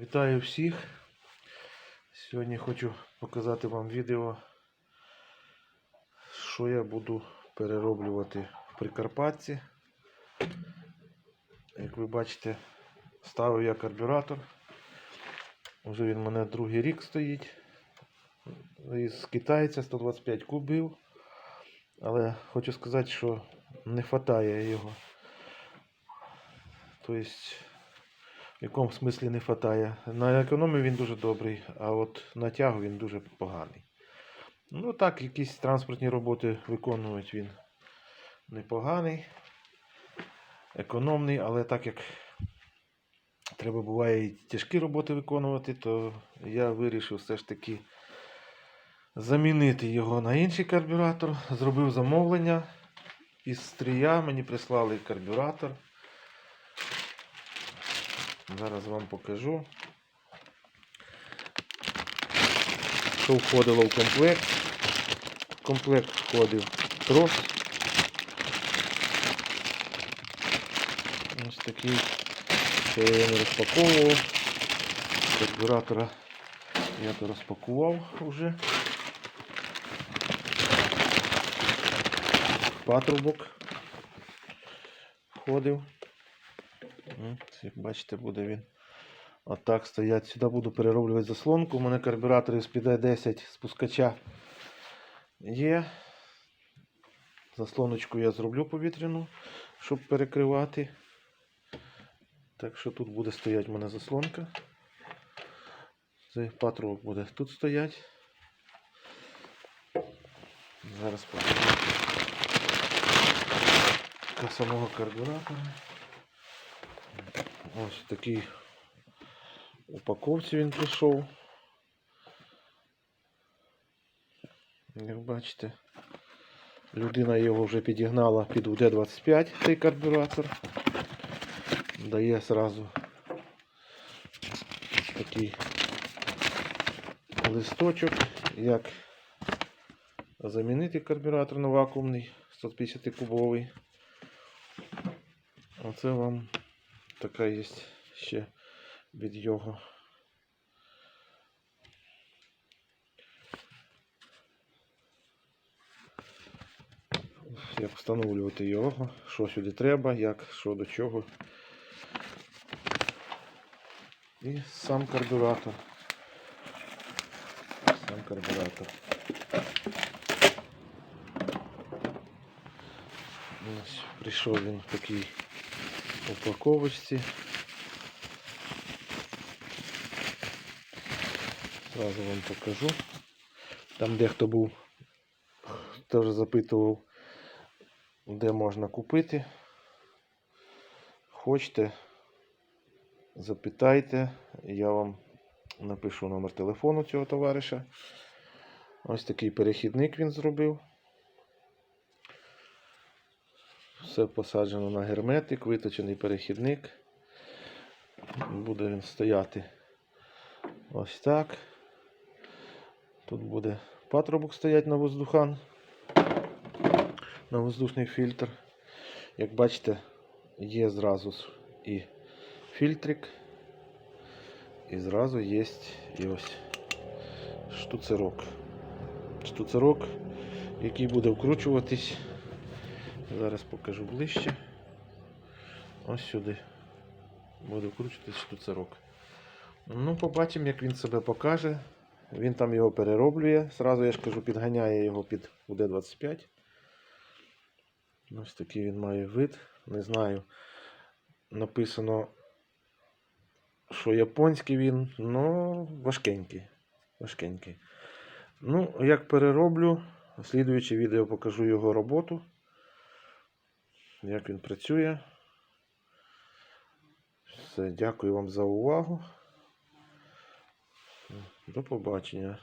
Вітаю всіх. Сьогодні хочу показати вам відео, що я буду перероблювати в Прикарпатці. Як ви бачите, ставив я карбюратор. Вже він у мене другий рік стоїть. Із китайця 125 кубів. Але хочу сказати, що не вистачає його. Тобто в якому смислі не вистачає. На економію він дуже добрий, а от на тягу він дуже поганий. Ну так, якісь транспортні роботи виконують він непоганий, економний, але так як треба буває і тяжкі роботи виконувати, то я вирішив все ж таки замінити його на інший карбюратор. Зробив замовлення із стрія, мені прислали карбюратор. Зараз вам покажу. Що входило в комплект. В комплект входив трос. Ось такий. Ще я не розпаковував. Карбюратора я то розпакував вже. Патрубок входив. От, Як бачите, буде він отак стоять. Сюди буду перероблювати заслонку. У мене карбюратор з 10 спускача є. Заслоночку я зроблю повітряну, щоб перекривати. Так що тут буде стояти в мене заслонка. Цей патрубок буде тут стоять. Зараз покажу самого карбюратора. Ось такий упаковці він прийшов. Як бачите, людина його вже підігнала під УД-25 цей карбюратор. Дає зразу такий листочок, як замінити карбюратор на вакуумний 150 кубовий. Оце вам така є ще від його. Як встановлювати його, що сюди треба, як, що до чого. І сам карбюратор. Сам карбюратор. Ось прийшов він в упаковочці. Зразу вам покажу. Там дехто був, теж запитував, де можна купити. Хочете, запитайте, я вам напишу номер телефону цього товариша. Ось такий перехідник він зробив. Все посаджено на герметик, виточений перехідник. Буде він стояти ось так. Тут буде патрубок стояти на воздухан, на воздушний фільтр. Як бачите, є зразу і фільтрик, і зразу є і ось штуцерок. Штуцерок, який буде вкручуватись. Зараз покажу ближче. Ось сюди. Буде вкручуватись штуцерок. Ну, побачимо, як він себе покаже. Він там його перероблює. Сразу я ж кажу, підганяє його під УД-25. Ось такий він має вид. Не знаю. Написано, що японський він, ну, важкенький. Важкенький. Ну, як перероблю, слідуюче відео покажу його роботу. Як він працює. Все, дякую вам за увагу. До побачення.